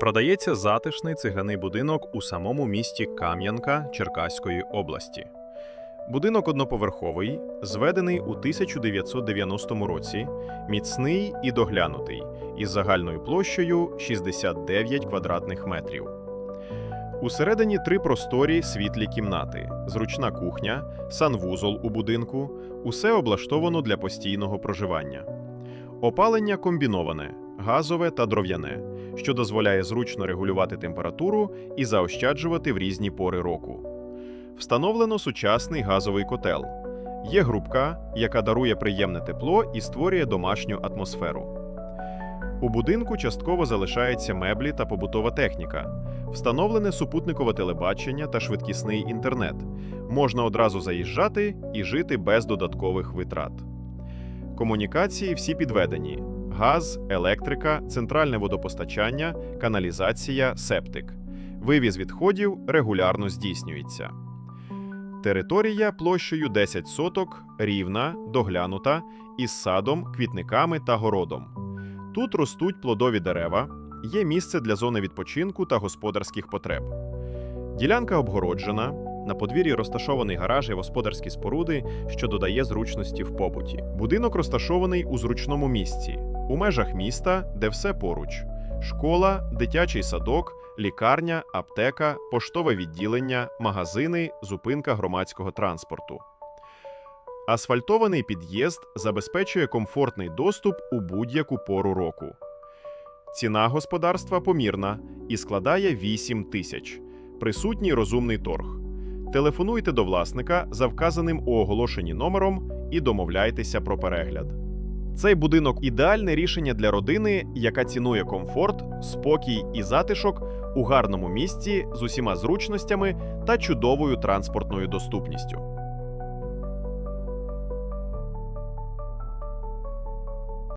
Продається затишний цегляний будинок у самому місті Кам'янка Черкаської області. Будинок одноповерховий, зведений у 1990 році, міцний і доглянутий, із загальною площею 69 квадратних метрів. Усередині три просторі світлі кімнати, зручна кухня, санвузол у будинку, усе облаштовано для постійного проживання. Опалення комбіноване, газове та дров'яне, що дозволяє зручно регулювати температуру і заощаджувати в різні пори року. Встановлено сучасний газовий котел. Є грубка, яка дарує приємне тепло і створює домашню атмосферу. У будинку частково залишаються меблі та побутова техніка. Встановлене супутникове телебачення та швидкісний інтернет. Можна одразу заїжджати і жити без додаткових витрат. Комунікації всі підведені: газ, електрика, центральне водопостачання, каналізація, септик. Вивіз відходів регулярно здійснюється. Територія площею 10 соток, рівна, доглянута, із садом, квітниками та городом. Тут ростуть плодові дерева, є місце для зони відпочинку та господарських потреб. Ділянка обгороджена, на подвір'ї розташований гараж і господарські споруди, що додає зручності в побуті. Будинок розташований у зручному місці, у межах міста, де все поруч: школа, дитячий садок, лікарня, аптека, поштове відділення, магазини, зупинка громадського транспорту. Асфальтований під'їзд забезпечує комфортний доступ у будь-яку пору року. Ціна господарства помірна і складає 8 тисяч. Присутній розумний торг. Телефонуйте до власника за вказаним у оголошенні номером і домовляйтеся про перегляд. Цей будинок ідеальне рішення для родини, яка цінує комфорт, спокій і затишок у гарному місці з усіма зручностями та чудовою транспортною доступністю.